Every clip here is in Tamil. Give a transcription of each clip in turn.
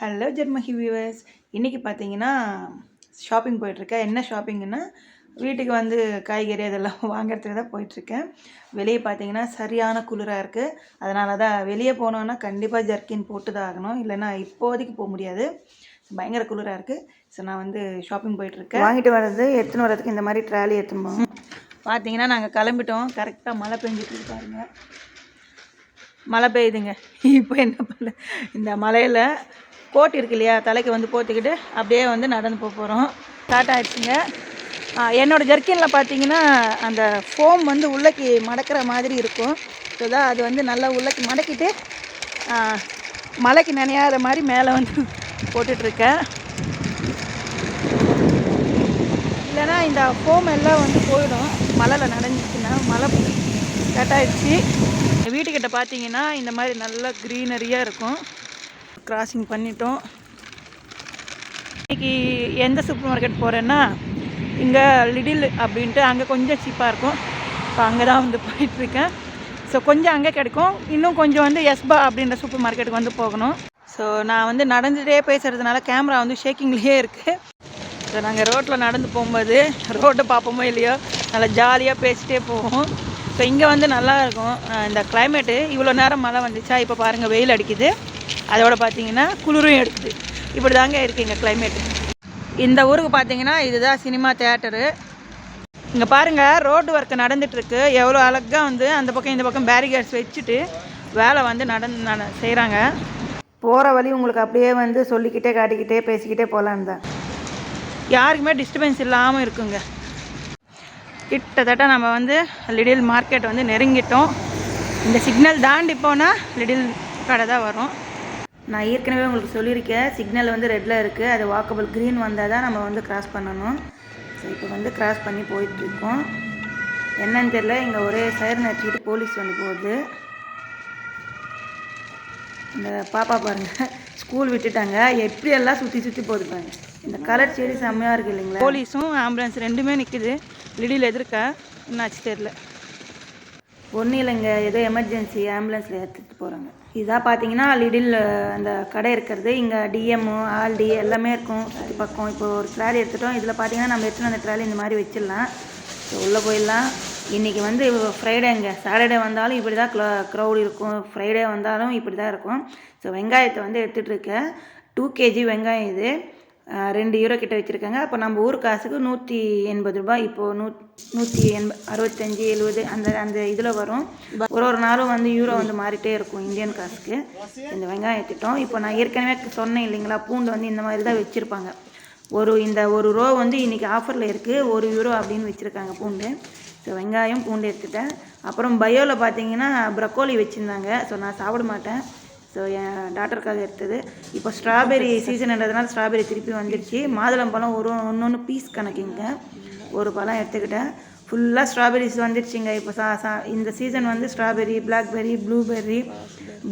ஹலோ ஜெர்மஹி வியூவர்ஸ் இன்றைக்கி பார்த்தீங்கன்னா ஷாப்பிங் போயிட்டுருக்கேன். என்ன ஷாப்பிங்னா வீட்டுக்கு வந்து காய்கறி அதெல்லாம் வாங்குறதுக்கு தான் போயிட்டுருக்கேன். வெளியே பார்த்தீங்கன்னா சரியான குளிராக இருக்குது அதனால தான் வெளியே போனோன்னா கண்டிப்பாக ஜர்க்கின் போட்டு தான் ஆகணும். இல்லைன்னா இப்போதைக்கு போக முடியாது. பயங்கர குளிராக இருக்குது ஸோ நான் வந்து ஷாப்பிங் போயிட்டுருக்கேன். வாங்கிட்டு வர்றது எடுத்துன்னு வர்றதுக்கு இந்த மாதிரி ட்ராலி எடுத்துன்னு போவோம் பார்த்தீங்கன்னா நாங்கள் கிளம்பிட்டோம். கரெக்டாக மழை பெஞ்சிட்டு பாருங்க. மழை பெய்யுதுங்க. இப்போ என்ன பண்ண இந்த மலையில் கோட் இருக்கு இல்லையா? தலைக்கு வந்து போத்திக்கிட்டு அப்படியே வந்து நடந்து போக போகிறோம் ஸ்டார்ட் ஆகிடுச்சுங்க என்னோடய என்னோட ஜர்க்கினில் பார்த்தீங்கன்னா அந்த ஃபோம் வந்து உள்ளக்கி மடக்கிற மாதிரி இருக்கும். ஸோ தான் அது வந்து நல்லா உள்ளக்கி மடக்கிட்டு மலைக்கு நினையாத மாதிரி மேலே வந்து போட்டுட்ருக்கேன். இல்லைன்னா இந்த ஃபோம் எல்லாம் வந்து போயிடும். மலையில் நனைஞ்சிச்சுன்னா மழை ஸ்டார்ட் ஆயிடுச்சு. வீட்டுக்கிட்ட பார்த்தீங்கன்னா இந்த மாதிரி நல்லா க்ரீனரியாக இருக்கும். கிராசிங் பண்ணிட்டோம். இன்னைக்கு எந்த சூப்பர் மார்க்கெட் போகிறேன்னா இங்கே லிடில் அப்படின்ட்டு அங்கே கொஞ்சம் சீப்பாக இருக்கும். ஸோ அங்கே தான் வந்து போயிட்டுருக்கேன். ஸோ கொஞ்சம் அங்கே கிடைக்கும். இன்னும் கொஞ்சம் வந்து எஸ்பா அப்படின்ற சூப்பர் மார்க்கெட்டுக்கு வந்து போகணும். ஸோ நான் வந்து நடந்துகிட்டே பேசுகிறதுனால கேமரா வந்து ஷேக்கிங்லேயே இருக்குது ஸோ நாங்கள் ரோட்டில் நடந்து போகும்போது ரோட்டை பார்ப்போமோ இல்லையோ நல்லா ஜாலியாக பேசிகிட்டே போவோம். ஸோ இங்கே வந்து நல்லா இருக்கும். இந்த கிளைமேட்டு இவ்வளோ நேரம் மழை வந்துச்சா? இப்போ பாருங்கள் வெயில் அடிக்குது. அதோட பார்த்தீங்கன்னா குளிரும் எடுக்குது. இப்படி தாங்க இருக்குது இங்கே கிளைமேட்டு இந்த ஊருக்கு பார்த்தீங்கன்னா இதுதான் சினிமா தேட்டரு இங்கே பாருங்கள் ரோடு ஒர்க் நடந்துகிட்ருக்கு எவ்வளோ அழகாக வந்து அந்த பக்கம் இந்த பக்கம் பேரிகேட்ஸ் வச்சுட்டு வேலை வந்து நடந்து நட செய்கிறாங்க போகிற வழி உங்களுக்கு அப்படியே வந்து சொல்லிக்கிட்டே காட்டிக்கிட்டே பேசிக்கிட்டே போகலான்னு தான். யாருக்குமே டிஸ்டர்பன்ஸ் இல்லாமல் இருக்குங்க. கிட்டத்தட்ட நம்ம வந்து லிடில் மார்க்கெட் வந்து நெருங்கிட்டோம். இந்த சிக்னல் தாண்டி போனால் லிடில் கடை தான் வரும். நான் ஏற்கனவே உங்களுக்கு சொல்லியிருக்கேன். சிக்னல் வந்து ரெட்டில் இருக்குது அது வாக்கபிள் க்ரீன் வந்தால் தான் நம்ம வந்து கிராஸ் பண்ணணும். ஸோ இப்போ வந்து கிராஸ் பண்ணி போயிட்டுருக்கோம். என்னன்னு தெரியல. இங்கே ஒரே சைரன் அடிச்சுக்கிட்டு போலீஸ் வந்து போகுது. இந்த பாப்பா பாருங்க. ஸ்கூல் விட்டுட்டாங்க. எப்படியெல்லாம் சுற்றி சுற்றி போகுது பாருங்க. இந்த கலர் செடி செம்மையாக இருக்கு இல்லைங்களா? போலீஸும் ஆம்புலன்ஸ் ரெண்டுமே நிற்குது லிடியில் எதிர்க்க. என்னாச்சு தெரில ஒன்றும் இல்லைங்க. ஏதோ எமர்ஜென்சி ஆம்புலன்ஸில் எடுத்துகிட்டு போகிறாங்க இதாக பார்த்தீங்கன்னா லிடில் அந்த கடை இருக்கிறது. இங்கே டிஎம்மு ஆல்டி எல்லாமே இருக்கும். சுற்றி பக்கம். இப்போ ஒரு ட்ராலி எடுத்துட்டோம். இதில் பார்த்தீங்கன்னா நம்ம எடுத்துகிட்டு அந்த ட்ராலி இந்த மாதிரி வச்சிடலாம். ஸோ உள்ளே போயிடலாம். இன்றைக்கி வந்து ஃப்ரைடேங்க சாட்டர்டே வந்தாலும் இப்படி தான் க்ள க்ரௌட் இருக்கும். ஃப்ரைடே வந்தாலும் இப்படி தான் இருக்கும். ஸோ வெங்காயத்தை வந்து எடுத்துகிட்டு இருக்கேன். டூ கேஜி வெங்காயம் இது. ரெண்டு யூரோ கிட்ட வச்சுருக்காங்க. அப்போ நம்ம ஊர் காசுக்கு நூற்றி எண்பது ரூபாய். இப்போது நூ நூற்றி எண்ப அறுபத்தஞ்சி எழுபது அந்த அந்த இதில் வரும். ஒரு ஒரு நாளும் வந்து யூரோ வந்து மாறிட்டே இருக்கும் இந்தியன் காசுக்கு. இந்த வெங்காயம் எடுத்துட்டோம் இப்போ நான் ஏற்கனவே சொன்னேன் இல்லைங்களா பூண்டு வந்து இந்த மாதிரி தான் வச்சுருப்பாங்க. ஒரு இந்த ஒரு ரோ வந்து இன்றைக்கி ஆஃபரில் இருக்குது ஒரு யூரோ அப்படின்னு வச்சுருக்காங்க பூண்டு. ஸோ வெங்காயம் பூண்டு எடுத்துட்டேன். அப்புறம் பயோவில் பார்த்தீங்கன்னா ப்ரக்கோலி வச்சுருந்தாங்க. ஸோ நான் சாப்பிட மாட்டேன். ஸோ என் டாக்டருக்காக எடுத்தது. இப்போ ஸ்ட்ராபெரி சீசன்ன்றதுனால ஸ்ட்ராபெரி திருப்பி வந்துடுச்சு மாதுளம்பழம் ஒரு ஒன்று ஒன்று பீஸ் கணக்குங்க. ஒரு பழம் எடுத்துக்கிட்டேன். ஃபுல்லாக ஸ்ட்ராபெரிஸ் வந்துடுச்சுங்க இப்போ சா சா இந்த சீசன் வந்து strawberry blackberry blueberry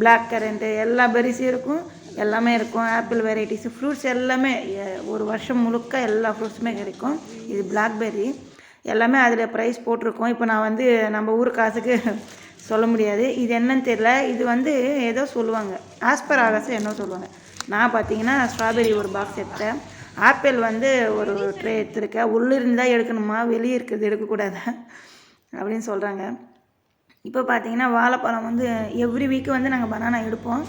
black currant எல்லா பெர்ரிஸும் இருக்கும். எல்லாமே இருக்கும். ஆப்பிள் வெரைட்டிஸ் ஃப்ரூட்ஸ் எல்லாமே ஒரு வருஷம் முழுக்க எல்லா ஃப்ரூட்ஸுமே கிடைக்கும். இது பிளாக்பெர்ரி எல்லாமே அதில் ப்ரைஸ் போட்டிருக்கோம். இப்போ நான் வந்து நம்ம ஊர் காசுக்கு சொல்ல முடியாது. இது என்னன்னு தெரியல. இது வந்து ஏதோ சொல்லுவாங்க. ஆஸ்பர் ஆகாசம் என்ன சொல்லுவாங்க. நான் பார்த்தீங்கன்னா ஸ்ட்ராபெரி ஒரு பாக்ஸ் எடுத்தேன். ஆப்பிள் வந்து ஒரு ட்ரே எடுத்திருக்கேன். உள்ளே இருந்தால் எடுக்கணுமா? வெளியே இருக்கிறது எடுக்கக்கூடாது? அப்படின்னு சொல்கிறாங்க இப்போ பார்த்தீங்கன்னா வாழைப்பழம் வந்து எவ்ரி வீக் வந்து நாங்கள் பனானா எடுப்போம்.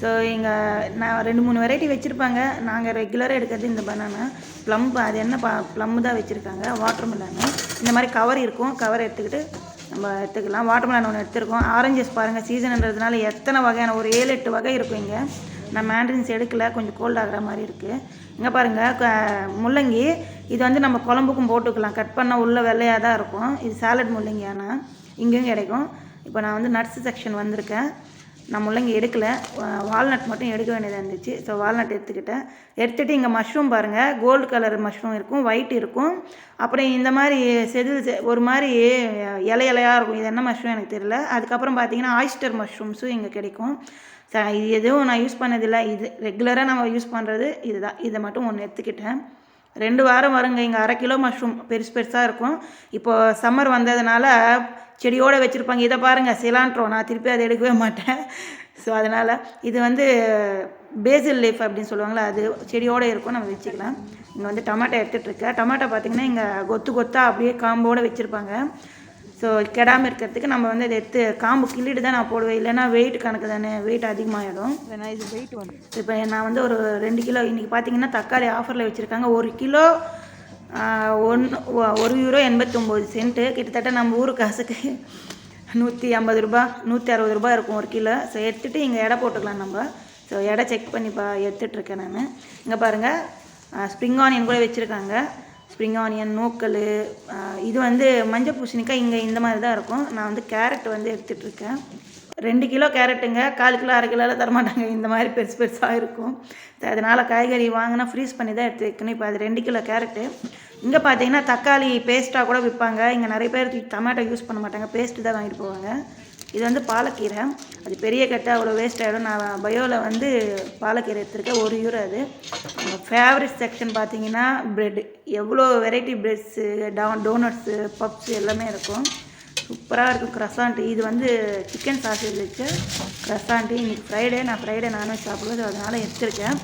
ஸோ எங்கள் நான் ரெண்டு மூணு வெரைட்டி வச்சுருப்பாங்க. நாங்கள் ரெகுலராக எடுக்கிறது இந்த பனானா ப்ளம் அது என்ன ப ப்ளம் தான் வச்சுருக்காங்க. வாட்டர் மெலனு இந்த மாதிரி கவர் இருக்கும். கவர் எடுத்துக்கிட்டு நம்ம எடுத்துக்கலாம். வாட்டர்மெலன் ஒன்று எடுத்துருக்கோம். ஆரஞ்சஸ் பாருங்கள் சீசன்ன்றதுனால எத்தனை வகையான ஒரு ஏழு எட்டு வகை இருக்கும் இங்கே. நான் மேண்ட்ரின்ஸ் எடுக்கல கொஞ்சம் கோல்ட் ஆகிற மாதிரி இருக்குது இங்கே பாருங்கள் முள்ளங்கி இது வந்து நம்ம குழம்புக்கும் போட்டுக்கலாம். கட் பண்ணால் உள்ள வெள்ளையாக தான் இருக்கும். இது சாலட் முள்ளங்கி ஆனால் இங்கேயும் கிடைக்கும். இப்போ நான் வந்து நட்ஸ் செக்ஷன் வந்திருக்கேன். நான் முள்ளங்கி எடுக்கல. வால்நட் மட்டும் எடுக்க வேண்டியதாக இருந்துச்சு. ஸோ வால்நட் எடுத்துக்கிட்டேன். எடுத்துகிட்டு இங்கே மஷ்ரூம் பாருங்கள் கோல்டு கலர் மஷ்ரூம் இருக்கும் ஒயிட் இருக்கும். அப்புறம் இந்த மாதிரி செதில் செ- ஒரு மாதிரி இலை இலையாக இருக்கும். இது என்ன மஷ்ரூம் எனக்கு தெரியல. அதுக்கப்புறம் பார்த்தீங்கன்னா ஆயிஸ்டர் மஷ்ரூம்ஸும் இங்கே கிடைக்கும். ச இது எதுவும் நான் யூஸ் பண்ணதில்லை. இது ரெகுலராக நம்ம யூஸ் பண்ணுறது இதுதான். இதை மட்டும் ஒன்று எடுத்துக்கிட்டேன். ரெண்டு வாரம் வருங்க. இங்கே அரை கிலோ மஷ்ரூம் பெருசு பெருசாக இருக்கும். இப்போது சம்மர் வந்ததுனால செடியோடு வச்சுருப்பாங்க. இதை பாருங்கள் சிலான்ட்ரோ நான் திருப்பி அதை எடுக்கவே மாட்டேன். ஸோ அதனால் இது வந்து பேசில் லீஃப் அப்படின்னு சொல்லுவாங்களே அது செடியோடு இருக்கும். நம்ம வச்சுக்கலாம். இங்கே வந்து டமாட்டோ எடுத்துகிட்ருக்கேன் டமாட்டோ பார்த்திங்கன்னா இங்கே கொத்து கொத்தாக அப்படியே காம்போடு வச்சுருப்பாங்க. ஸோ கெடாமல் இருக்கிறதுக்கு நம்ம வந்து இதை எடுத்து காம்பு கிள்ளிட்டு தான் நான் போடுவேன். இல்லைன்னா வெயிட் கணக்கு தானே. வெயிட் அதிகமாகிடும் இது வெயிட் வந்து இப்போ நான் வந்து ஒரு ரெண்டு கிலோ இன்றைக்கி பார்த்தீங்கன்னா தக்காளி ஆஃபரில் வச்சுருக்காங்க. ஒரு கிலோ ஒன்று ஒரு யூரோ எண்பத்தொம்போது சென்ட்டு கிட்டத்தட்ட நம்ம ஊர் காசுக்கு நூற்றி ஐம்பது ரூபா நூற்றி அறுபது ரூபா இருக்கும் ஒரு கிலோ. ஸோ எடுத்துகிட்டு இங்கே எடை போட்டுக்கலாம் நம்ம. ஸோ எடை செக் பண்ணி பா எடுத்துட்ருக்கேன் நான். இங்கே பாருங்கள் ஸ்ப்ரிங் ஆனியன் கூட வச்சுருக்காங்க. ஸ்ப்ரிங் ஆனியன் நோக்கல் இது வந்து மஞ்சள் பூசணிக்காய் இங்கே இந்த மாதிரி தான் இருக்கும். நான் வந்து கேரட் வந்து எடுத்துகிட்ருக்கேன் ரெண்டு கிலோ கேரட்டுங்க. கால் கிலோ அரை கிலோலாம் தரமாட்டாங்க. இந்த மாதிரி பெருசு பெருசாக இருக்கும். அதனால் காய்கறி வாங்கினா ஃப்ரீஸ் பண்ணி தான் எடுத்து வைக்கணும். இப்போ அது ரெண்டு கிலோ கேரட்டு. இங்கே பார்த்தீங்கன்னா தக்காளி பேஸ்ட்டாக கூட விற்பாங்க இங்கே நிறைய பேர் டொமேட்டோ யூஸ் பண்ண மாட்டாங்க. பேஸ்ட்டு தான் வாங்கிட்டு போவாங்க. இது வந்து பாலக்கீரை. அது பெரிய கட்டை அவ்வளோ வேஸ்ட் ஆகிடும் நான் பயோவில் வந்து பாலக்கீரை எடுத்திருக்கேன். ஒரு யூரோ அது. ஃபேவரட் செக்ஷன் பார்த்தீங்கன்னா ப்ரெட் எவ்வளோ வெரைட்டி ப்ரெட்ஸு டவுன் டோனட்ஸு பப்ஸ் எல்லாமே இருக்கும். சூப்பராக இருக்கும். க்ரஸாண்ட்டு இது வந்து சிக்கன் சாசேஜ் வச்சு க்ரஸாண்ட்டு இன்றைக்கி ஃப்ரைடே நான் ஃப்ரைடே நான்வெஜ் சாப்பிடுவது அதனால் எடுத்திருக்கேன்.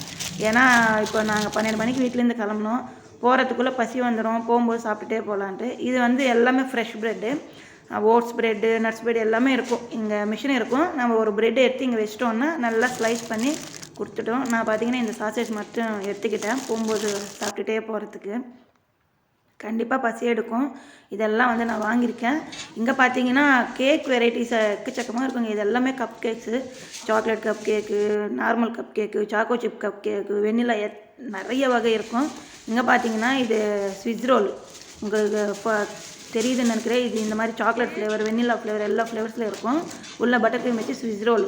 ஏன்னா இப்போ நாங்கள் பன்னெண்டு மணிக்கு வீட்டிலேருந்து கிளம்பணும் போகிறதுக்குள்ளே பசி வந்துடும் போகும்போது சாப்பிட்டுட்டே போகலான்ட்டு இது வந்து எல்லாமே fresh bread oats bread nuts bread எல்லாமே இருக்கும். இங்கே மிஷின் இருக்கும். நம்ம ஒரு ப்ரெட் எடுத்து இங்கே வச்சிட்டோன்னா நல்லா ஸ்லைஸ் பண்ணி கொடுத்துட்டோம். நான் பார்த்தீங்கன்னா இந்த சாசேஜ் மட்டும் எடுத்துக்கிட்டேன். போகும்போது சாப்பிட்டுட்டே போகிறதுக்கு கண்டிப்பாக பசி எடுக்கும். இதெல்லாம் வந்து நான் வாங்கியிருக்கேன். இங்கே பார்த்தீங்கன்னா கேக் வெரைட்டிஸ் எக்கச்சக்கமாக இருக்குங்க. இது எல்லாமே cup cakes chocolate cup cake normal cup cake choco chip cup cake vanilla எத் நிறைய வகை இருக்கும். இங்கே பார்த்தீங்கன்னா இது ஸ்விட்ச் ரோல் உங்களுக்கு இப்போ தெரியுதுன்னு நினைக்கிறேன். இது இந்த மாதிரி சாக்லேட் ஃப்ளேவர் வெண்ணிலா ஃப்ளேவர் எல்லா ஃப்ளேவர்ஸில் இருக்கும். உள்ள பட்டர் க்ரீம் வச்சு ஸ்விஸ் ரோல்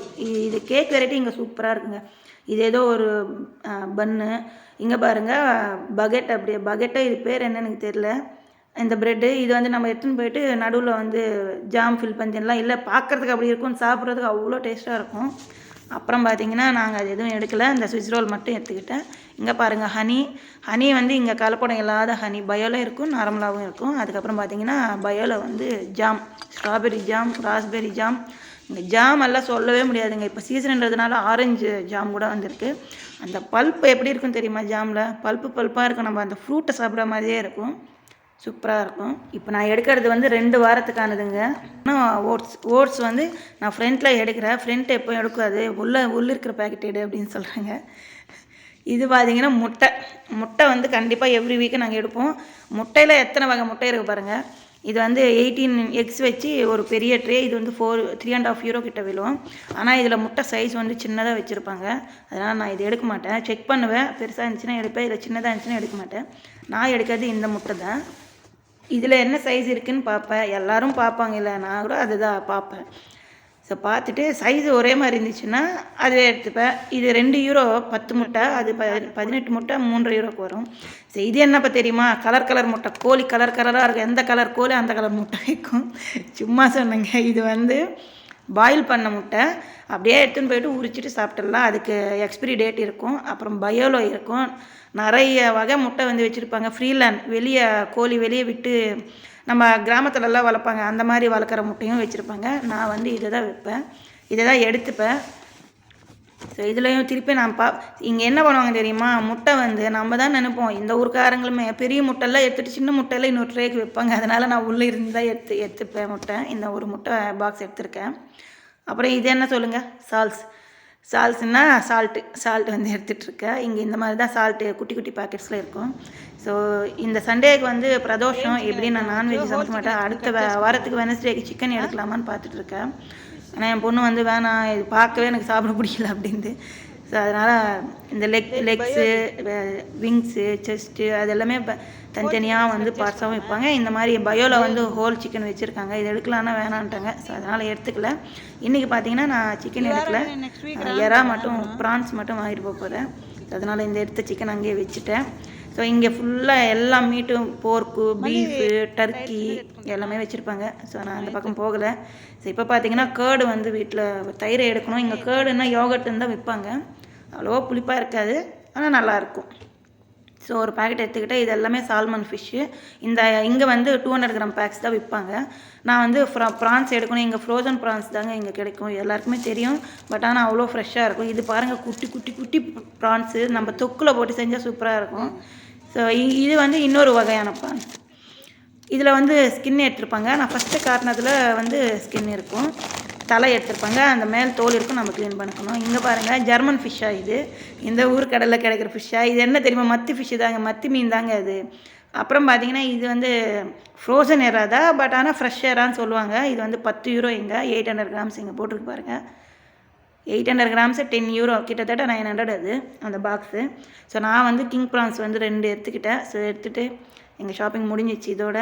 இது கேக் வெரைட்டி இங்கே சூப்பராக இருக்குங்க. இது ஏதோ ஒரு பன்னு இங்கே பாருங்கள் பகெட் அப்படியே பகெட்டை இது பேர் என்னன்னு எனக்கு தெரில இந்த ப்ரெட்டு இது வந்து நம்ம எடுத்துன்னு போயிட்டு நடுவில் வந்து ஜாம் ஃபில் பஞ்சன்லாம் இல்லை பார்க்குறதுக்கு அப்படி இருக்கும் சாப்பிட்றதுக்கு அவ்வளோ டேஸ்ட்டாக இருக்கும். அப்புறம் பார்த்தீங்கன்னா நாங்கள் அது எதுவும் எடுக்கலை. அந்த சுவிட்ச் ரோல் மட்டும் எடுத்துக்கிட்டேன். இங்கே பாருங்கள் ஹனி ஹனி வந்து இங்கே கலப்படம் இல்லாத ஹனி பயோவில் இருக்கும் நார்மலாகவும் இருக்கும். அதுக்கப்புறம் பார்த்தீங்கன்னா பயோவில் வந்து jam strawberry jam raspberry jam இந்த ஜாம் எல்லாம் சொல்லவே முடியாதுங்க. இப்போ சீசன்ன்றதுனால ஆரஞ்சு ஜாம் கூட வந்திருக்கு. அந்த பல்ப்பு எப்படி இருக்கும் தெரியுமா ஜாமில் பல்ப்பு பல்ப்பாக இருக்கும். நம்ம அந்த ஃப்ரூட்டை சாப்பிட்ற மாதிரியே இருக்கும். சூப்பராக இருக்கும். இப்போ நான் எடுக்கிறது வந்து ரெண்டு வாரத்துக்கானதுங்க. இன்னும் ஓட்ஸ் ஓட்ஸ் வந்து நான் ஃப்ரெண்டில் எடுக்கிறேன். ஃப்ரெண்ட் எப்போ எடுக்காது. உள்ளே உள்ளே இருக்கிற பேக்கெட் எடு அப்படின்னு சொல்கிறாங்க இது பார்த்தீங்கன்னா முட்டை. முட்டை வந்து கண்டிப்பாக எவ்ரி வீக்கு நாங்கள் எடுப்போம். முட்டையில் எத்தனை வகை முட்டை இருக்குது பாருங்கள் இது வந்து எயிட்டீன் எக்ஸ் வச்சு ஒரு பெரிய ட்ரே இது வந்து four three and half euro கிட்ட விழும். ஆனால் இதில் முட்டை சைஸ் வந்து சின்னதாக வச்சுருப்பாங்க. அதனால் நான் இது எடுக்க மாட்டேன். செக் பண்ணுவேன். பெருசாக இருந்துச்சுன்னா எடுப்பேன். இதில் சின்னதாக இருந்துச்சுன்னா எடுக்க மாட்டேன். நான் எடுக்கிறது இந்த முட்டை தான். இதில் என்ன சைஸ் இருக்குதுன்னு பார்ப்பேன். எல்லோரும் பார்ப்பாங்க. இல்லை நான் கூட அதுதான் பார்ப்பேன். ஸோ பார்த்துட்டு சைஸ் ஒரே மாதிரி இருந்துச்சுன்னா அதுவே எடுத்துப்பேன். இது ரெண்டு யூரோ பத்து முட்டை அது ப பதினெட்டு முட்டை மூன்று யூரோக்கு வரும். ஸோ இது என்னப்போ தெரியுமா? கலர் கலர் முட்டை. கோழி கலர் கலராக இருக்கும். எந்த கலர் கோழி அந்த கலர் முட்டை வைக்கும். சும்மா சொன்னேங்க. இது வந்து பாயில் பண்ண முட்டை அப்படியே எடுத்துன்னு போயிட்டு உரிச்சிட்டு சாப்பிட்டுடலாம். அதுக்கு எக்ஸ்பிரி டேட் இருக்கும். அப்புறம் பயோலோ இருக்கும். நிறைய வகை முட்டை வந்து வச்சுருப்பாங்க. ஃப்ரீலேண்ட் வெளியே கோழி வெளியே விட்டு நம்ம கிராமத்துலலாம் வளர்ப்பாங்க. அந்த மாதிரி வளர்க்குற முட்டையும் வச்சுருப்பாங்க. நான் வந்து இதை தான் வைப்பேன். இதை தான் எடுத்துப்பேன். ஸோ இதுலேயும் திருப்பி நான் பா இங்கே என்ன பண்ணுவாங்க தெரியுமா? முட்டை வந்து நம்ம தான் நினைப்போம். இந்த ஊருக்காரங்களுமே பெரிய முட்டைலாம் எடுத்துகிட்டு சின்ன முட்டையில இன்னொரு ட்ரேக்கு வைப்பாங்க. அதனால் நான் உள்ளே இருந்து தான் எடுத்து எடுத்துப்பேன் முட்டை. இந்த ஒரு முட்டை பாக்ஸ் எடுத்திருக்கேன். அப்புறம் இது என்ன சொல்லுங்கள் சால்ஸ் சால்ஸ்னால் சால்ட்டு சால்ட் வந்து எடுத்துகிட்ருக்கேன் இங்கே இந்த மாதிரி தான் சால்ட்டு குட்டி குட்டி பாக்கெட்ஸில் இருக்கும். ஸோ இந்த சண்டேக்கு வந்து பிரதோஷம். எப்படி நான் நான்வெஜ் சமைக்க மாட்டேன். அடுத்த வாரத்துக்கு வெனஸ்டேக்கு சிக்கன் எடுக்கலாமான்னு பார்த்துட்ருக்கேன் ஆனால் என் பொண்ணு வந்து வேணாம் இது பார்க்கவே எனக்கு சாப்பிட பிடிக்கல அப்படின்ட்டு. ஸோ அதனால் இந்த லெக் லெக்ஸு விங்ஸு செஸ்ட்டு அது எல்லாமே இப்போ தனித்தனியாக வந்து பார்ட்ஸாகவும் வைப்பாங்க. இந்த மாதிரி பயோவில் வந்து ஹோல் சிக்கன் வச்சுருக்காங்க. இது எடுக்கலான்னா வேணான்ட்டாங்க. ஸோ அதனால் எடுத்துக்கல. இன்றைக்கி பார்த்தீங்கன்னா நான் சிக்கன் எடுக்கல. எறா மட்டும் ப்ரான்ஸ் மட்டும் வாங்கிட்டு போக போகிறேன் அதனால் இந்த எடுத்த சிக்கன் அங்கேயே வச்சுட்டேன். ஸோ இங்கே ஃபுல்லாக எல்லா மீட்டும் போர்க்கு பீஃபு டர்க்கி எல்லாமே வச்சுருப்பாங்க. ஸோ நான் அந்த பக்கம் போகலை. ஸோ இப்போ பார்த்தீங்கன்னா கேர்டு வந்து வீட்டில் தயிரை எடுக்கணும். இங்கே கேர்டுன்னா யோகட்டுன்னு தான் விற்பாங்க அவ்வளோவா புளிப்பாக இருக்காது. ஆனால் நல்லாயிருக்கும் ஸோ ஒரு பாக்கெட் எடுத்துக்கிட்டேன் இது எல்லாமே சால்மன் ஃபிஷ்ஷு இந்த இங்கே வந்து டூ ஹண்ட்ரட் கிராம் பேக்ஸ் தான் விற்பாங்க நான் வந்து ப்ரான்ஸ் எடுக்கணும். இங்கே ஃப்ரோசன் ப்ரான்ஸ் தாங்க இங்கே கிடைக்கும். எல்லாருக்குமே தெரியும். பட் ஆனால் அவ்வளோ ஃப்ரெஷ்ஷாக இருக்கும். இது பாருங்கள் குட்டி குட்டி குட்டி ப்ரான்ஸு நம்ம தொக்கில் போட்டு செஞ்சால் சூப்பராக இருக்கும். ஸோ இது வந்து இன்னொரு வகையான இதில் வந்து ஸ்கின் எடுத்திருப்பாங்க நான் ஃபஸ்ட்டு காட்டினதில் வந்து ஸ்கின் இருக்கும். தலை எடுத்திருப்பாங்க அந்த மேல் தோல் இருக்கும். நம்ம க்ளீன் பண்ணிக்கணும். இங்கே பாருங்கள் ஜெர்மன் ஃபிஷ்ஷாக இது. இந்த ஊர் கடலில் கிடைக்கிற ஃபிஷ்ஷாக இது என்ன தெரியுமா? மத்தி ஃபிஷ்ஷு தாங்க. மத்தி மீன் தாங்க அது அப்புறம் பார்த்தீங்கன்னா இது வந்து ஃப்ரோசன் எறா தான் பட் ஆனால் ஃப்ரெஷ் எறான்னு சொல்லுவாங்க. இது வந்து பத்து யூரோ இங்கே எயிட் ஹண்ட்ரட் கிராம்ஸ் இங்கே போட்டிருக்கு பாருங்கள் eight hundred grams ten euro. கிட்டத்தட்ட நைன் ஹண்ட்ரட் அது அந்த பாக்ஸு ஸோ நான் வந்து கிங் ப்ரான்ஸ் வந்து ரெண்டு எடுத்துக்கிட்டேன். ஸோ எடுத்துகிட்டு எங்கள் ஷாப்பிங் முடிஞ்சிச்சு. இதோட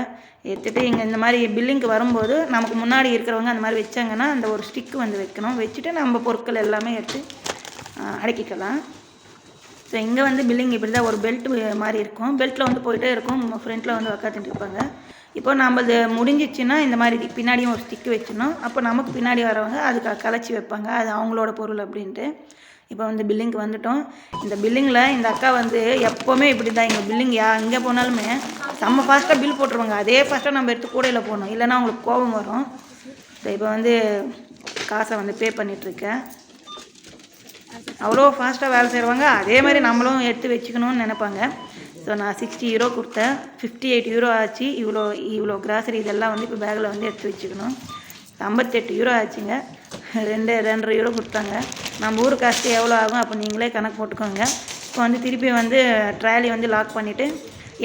எடுத்துகிட்டு இங்கே இந்த மாதிரி பில்லிங்க்கு வரும்போது நமக்கு முன்னாடி இருக்கிறவங்க அந்த மாதிரி வச்சாங்கன்னா அந்த ஒரு ஸ்டிக்கு வந்து வைக்கணும். வச்சுட்டு நம்ம பொருட்கள் எல்லாமே எடுத்து அடக்கிக்கலாம். ஸோ இங்கே வந்து பில்லிங் இப்படி தான் ஒரு பெல்ட் மாதிரி இருக்கும். பெல்ட்டில் வந்து போயிட்டே இருக்கும். ஃப்ரண்ட்டில் வந்து உக்காந்துட்டு இருப்பாங்க. இப்போ நம்மளது முடிஞ்சிச்சுன்னா இந்த மாதிரி பின்னாடியும் ஒரு ஸ்டிக்கு வச்சிடணும். அப்போ நமக்கு பின்னாடி வரவங்க அதுக்கு கலைச்சி வைப்பாங்க. அது அவங்களோட பொருள் அப்படின்ட்டு. இப்போ வந்து பில்லிங்க்கு வந்துட்டோம். இந்த பில்லிங்கில் இந்த அக்கா வந்து எப்போவுமே இப்படி தான் எங்கள் பில்லிங் யா எங்கே போனாலுமே நம்ம ஃபாஸ்ட்டாக பில் போட்டுருவாங்க. அதே ஃபாஸ்ட்டாக நம்ம எடுத்து கூடையில் போகணும் இல்லைன்னா அவங்களுக்கு கோபம் வரும். ஸோ இப்போ வந்து காசை வந்து பே பண்ணிகிட்ருக்கேன் அவ்வளோ ஃபாஸ்ட்டாக வேலை செய்கிறவங்க அதே மாதிரி நம்மளும் எடுத்து வச்சுக்கணும்னு நினைப்பாங்க. ஸோ நான் சிக்ஸ்டி யூரோ கொடுத்தேன். ஃபிஃப்டி எயிட் யூரோ ஆச்சு. இவ்வளோ இவ்வளோ கிராசரி இதெல்லாம் வந்து இப்போ பேக்கில் வந்து எடுத்து வச்சுக்கணும். ஐம்பத்தெட்டு யூரோ ஆச்சுங்க. ரெண்டு ரெண்டரை யூரோ கொடுத்தாங்க. நம்ம ஊர் காஸ்ட்டு எவ்வளோ ஆகும்? அப்போ நீங்களே கணக்கு போட்டுக்கோங்க. இப்போ வந்து திருப்பி வந்து ட்ராலி வந்து லாக் பண்ணிவிட்டு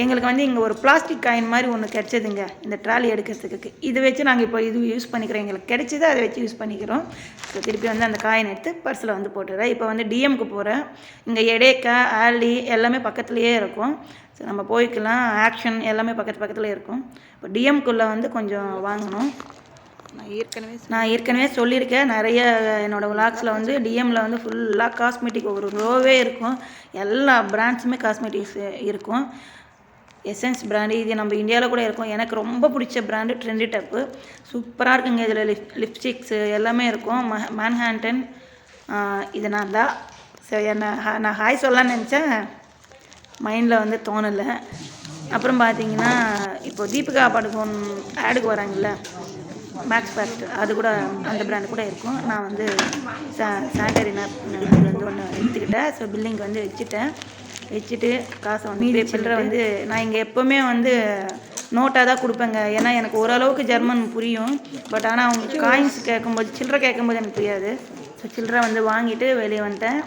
எங்களுக்கு வந்து இங்கே ஒரு பிளாஸ்டிக் காயின் மாதிரி ஒன்று கிடச்சதுங்க. இந்த ட்ராலி எடுக்கிறதுக்கு. இது வச்சு நாங்கள் இப்போ இது யூஸ் பண்ணிக்கிறோம். எங்களுக்கு கிடைச்சது அதை வச்சு யூஸ் பண்ணிக்கிறோம். ஸோ திருப்பி வந்து அந்த காயின் எடுத்து பர்ஸில் வந்து போட்டுறேன் இப்போ வந்து டிஎம்க்கு போகிறேன் இங்கே எடேக்கா ஆலி எல்லாமே பக்கத்துலேயே இருக்கும். ஸோ நம்ம போய்க்கலாம். ஆக்ஷன் எல்லாமே பக்கத்து பக்கத்தில் இருக்கும். இப்போ டிஎம்குள்ளே வந்து கொஞ்சம் வாங்கணும். நான் ஏற்கனவே நான் ஏற்கனவே சொல்லியிருக்கேன். நிறைய என்னோடய விளாக்ஸில் வந்து டிஎம்மில் வந்து ஃபுல்லாக காஸ்மெட்டிக் ஒரு ரோவே இருக்கும். எல்லா பிராண்ட்ஸுமே காஸ்மெட்டிக்ஸ் இருக்கும். எசன்ஸ் பிராண்டு இது நம்ம இந்தியாவில் கூட இருக்கும். எனக்கு ரொம்ப பிடிச்ச பிராண்டு ட்ரெண்டி டப்பு சூப்பராக இருக்குங்க இதில் லிப் லிப்ஸ்டிக்ஸு எல்லாமே இருக்கும். ம மேன்ஹேண்டன் இது நான் தான். சரி என்ன ஹா- நான் ஹாய் சொல்லலாம்னு நினச்சேன். மைண்டில் வந்து தோணலை. அப்புறம் பார்த்தீங்கன்னா இப்போ தீபிகா படுகோன் ஆடுக்கு வராங்கல்ல மேக்ஸ் ஃபேக்ட் அது கூட அந்த பிராண்ட் கூட இருக்கும். நான் வந்து சா சானிட்டரி நாப்கின் வந்து ஒன்று எடுத்துக்கிட்டேன். ஸோ பில்லிங் வந்து வச்சுட்டேன். வச்சுட்டு காசை வந்து பே சில்லறை வந்து நான் இங்கே எப்போவுமே வந்து நோட்டாக தான் கொடுப்பேங்க. ஏன்னா எனக்கு ஓரளவுக்கு ஜெர்மன் புரியும். பட் ஆனால் அவங்க காயின்ஸ் கேட்கும்போது சில்லறை கேட்கும்போது எனக்கு புரியாது. ஸோ சில்லறை வந்து வாங்கிட்டு வெளியே வந்துட்டேன்.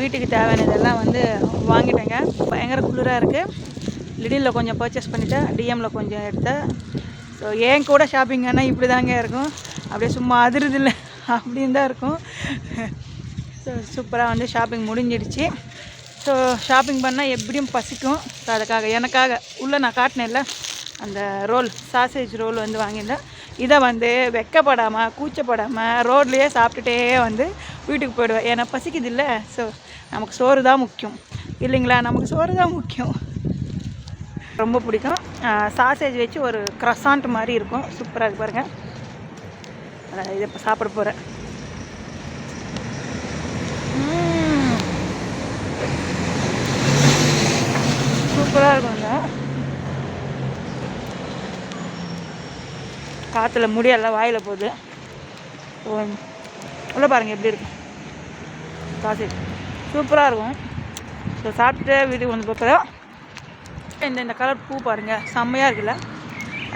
வீட்டுக்கு தேவையானதெல்லாம் வந்து வாங்கிட்டேங்க. பயங்கர குளிராக இருக்குது லிடிலில் கொஞ்சம் பர்ச்சேஸ் பண்ணிட்டேன். டிஎம்மில் கொஞ்சம் எடுத்தேன். ஸோ ஏன் கூட ஷாப்பிங்கன்னா இப்படி தாங்க இருக்கும். அப்படியே சும்மா அதிருதில்ல. அப்படின்னு தான் இருக்கும். ஸோ சூப்பராக வந்து ஷாப்பிங் முடிஞ்சிடுச்சு. ஸோ ஷாப்பிங் பண்ணால் எப்படியும் பசிக்கும். ஸோ அதுக்காக எனக்காக உள்ளே நான் காட்டினேன்ல அந்த ரோல் சாசேஜ் ரோல் வந்து வாங்கியிருந்தேன். இதை வந்து வெக்கப்படாமல் கூச்சப்படாமல் ரோட்லேயே சாப்பிட்டுட்டே வந்து வீட்டுக்கு போயிடுவேன். ஏன்னா பசிக்குது இல்லை. ஸோ நமக்கு சோறு தான் முக்கியம். இல்லைங்களா? நமக்கு சோறு தான் முக்கியம். ரொம்ப பிடிக்கும். சாசேஜ் வச்சு ஒரு க்ரஸாண்ட் மாதிரி இருக்கும். சூப்பராக இருக்கு பாருங்கள் அதான் இதை இப்போ சாப்பிட போகிறேன் சூப்பராக இருக்குங்க காற்றுல முடியெல்லாம் வாயில் போகுது. ஓ, உள்ள பாருங்கள் எப்படி இருக்கு. காசு. சூப்பராக இருக்கும். ஸோ சாப்பிட்டு வீட்டுக்கு வந்து பார்க்குறோம் இந்த இந்த கலர் பூ பாருங்கள் செம்மையாக இருக்குல்ல.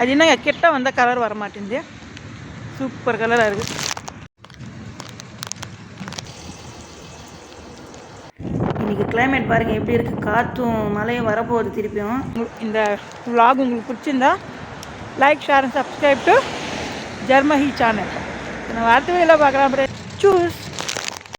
அது என்னங்க கிட்ட வந்தால் கலர் வர மாட்டேங்குது சூப்பர் கலராக இருக்குது இன்றைக்கி கிளைமேட் பாருங்கள் எப்படி இருக்குது காற்றும் மழையும் வரப்போகுது திருப்பியும். இந்த விலாக் உங்களுக்கு பிடிச்சிருந்தா like share and subscribe to ஜெர்மஹி channel வார்த்தை அடுத்த பார்க்குறேன் பார்க்கலாம் சூஸ்